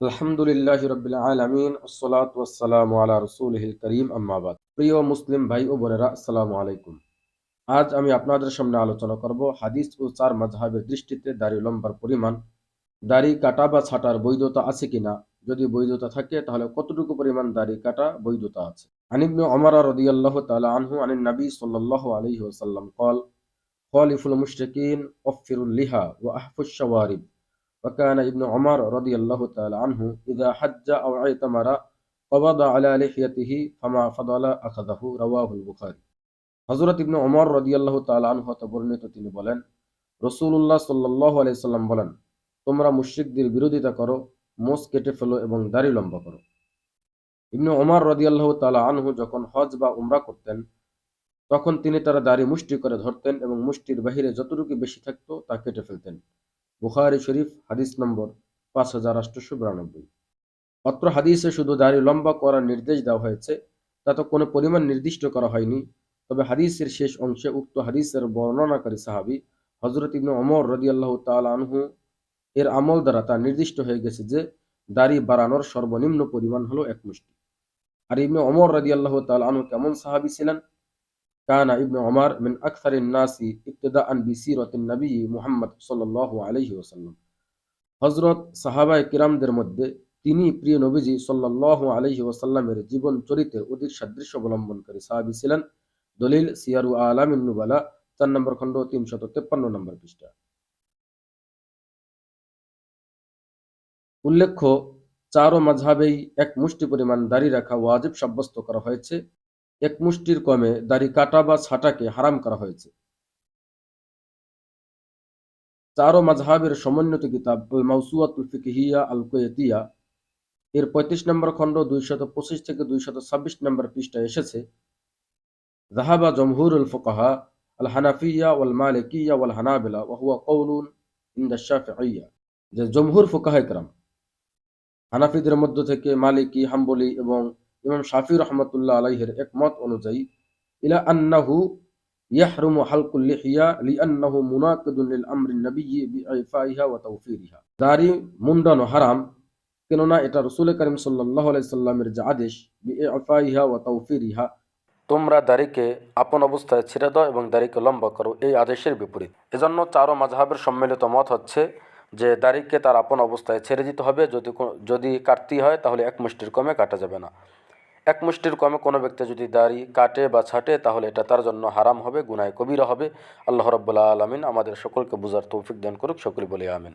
আলহামদুলিল্লাহ রবিল আলমিন রসুলহিল করিম আম্মাবাদ প্রিয় মুসলিম ভাই ও বোনেরা, আসসালামু আলাইকুম। আজ আমি আপনাদের সামনে আলোচনা করব হাদিস ও চার মাঝহাবের দৃষ্টিতে দাড়ি লম্বার পরিমাণ, দাড়ি কাটা বা ছাটার বৈধতা আছে কিনা। যদি বৈধতা থাকে, তাহলে কতটুকু পরিমাণ দাড়ি কাটা বৈধতা আছে? আনিবনু অমর রদিয়াল্লাহ তালা আনহু আনিন নবী সাল্লাহ আলহি ওসাল্লাম কল, খলিফুল মুশরিকিন অফিরুল লিহা ও আহফুস وكان ابن عمر رضي الله تعالى عنه إذا حج أو اعتمر قبض على لحيته فما فضل أخذه رواه البخاري হজরত ইবনে ওমর রদিয়াল্লাহ তাল আনহু হতে বর্ণিত তিনি বলেন রসুল্লাহ সাল্লাহ আলাইসাল্লাম বলেন তোমরা মুশ্রিকদের বিরোধিতা করো মোষ কেটে ফেলো এবং দাড়ি লম্বা করো ইবনে ওমর রদিয়াল্লাহ তালা আনহু যখন হজ বা উমরা করতেন তখন তিনি তারা দাড়ি মুষ্টি করে ধরতেন এবং মুষ্টির বাহিরে যতটুকু বেশি থাকতো তা কেটে ফেলতেন বুখারি শরীফ, হাদিস নম্বর পাঁচ হাজার আটশোশো বিরানব্বই। অত্র হাদিসে শুধু দাড়ি লম্বা করার নির্দেশ দেওয়া হয়েছে, তাতে কোনো পরিমাণ নির্দিষ্ট করা হয়নি। তবে হাদিসের শেষ অংশে উক্ত হাদিসের বর্ণনাকারী সাহাবি হজরত ইবনু অমর রদি আল্লাহ আনহু এর আমল দ্বারা তা নির্দিষ্ট হয়ে গেছে যে দাড়ি বাড়ানোর সর্বনিম্ন পরিমাণ হলো এক মুষ্টি। আর ইবনু অমর রদি আল্লাহ আনহু কেমন সাহাবি ছিলেন? কানা কিরামদের মধ্যে তিনি প্রিয় নবীজি জীবন অধিক সাদৃশ্য অবলম্বনকারী ছিলেন দলিল সিয়ারু চার নম্বর খণ্ড তিনশত তেপ্পান্ন নম্বর পৃষ্ঠা উল্লেখ্য চারো মাঝহাবেই এক মুষ্টি পরিমাণ দাড়ি রাখা ওয়াজিব সাব্যস্ত করা হয়েছে এক মুষ্টির কমে দাড়ি কাটা বা ছাটাকে হারাম করা হয়েছে। চারো মাজহাবের সমন্বিত কিতাব মাউসুয়াতুল ফিকহিয়া আল কুয়েতিয়া, এর পঁয়ত্রিশ নম্বর খণ্ড দুইশত পঁচিশ থেকে দুইশত ছাব্বিশ নম্বর পৃষ্ঠায় এসেছে। জাহাবা জমহুরুল ফোকাহা, আল হানাফিয়া ওয়াল মালিকিয়া ওয়াল হানাবিলা ওয়াহুয়া কৌলুন ইন্দা শাফিঈয়া। যে জমহুর ফুকাহা একরাম হানাফিদের মধ্য থেকে মালিকি, হাম্বলি এবং ইমাম শাফি রহমতুল্লাহ আলাইহের একমত অনুযায়ী, ইলা আন্নাহু ইয়াহরুমু হালকুল লিহিয়া লিআন্নাহু মুনাকিদুন লিল আমরি নবিয়্যি বিআইফাইহা ওয়া তাওফিরিহা। দাড়ি মুন্ডানো হারাম, কেননা এটা রসুল করিম সাল্লাল্লাহু আলাইহি সাল্লামের যে আদেশ, বিআইফাইহা ওয়া তাওফিরিহা, তোমরা দাড়িকে আপন অবস্থায় ছেড়ে দাও এবং দাড়িকে লম্বা করো, এই আদেশের বিপরীত। এজন্য চারো মাঝহাবের সম্মিলিত মত হচ্ছে যে, দাড়িকে তার আপন অবস্থায় ছেড়ে দিতে হবে, যদি যদি কাটতেই হয়, তাহলে এক মুষ্টির কমে কাটা যাবে না। এক মুষ্টির কমে কোনো ব্যক্তি যদি দাড়ি কাটে বা ছাটে, তাহলে এটা তার জন্য হারাম হবে, গুনায় কবিরা হবে। আল্লাহ রব্বুল্লাহ আলমিন আমাদের সকলকে বুঝার তৌফিক দান করুক, সকলে বলে আমিন।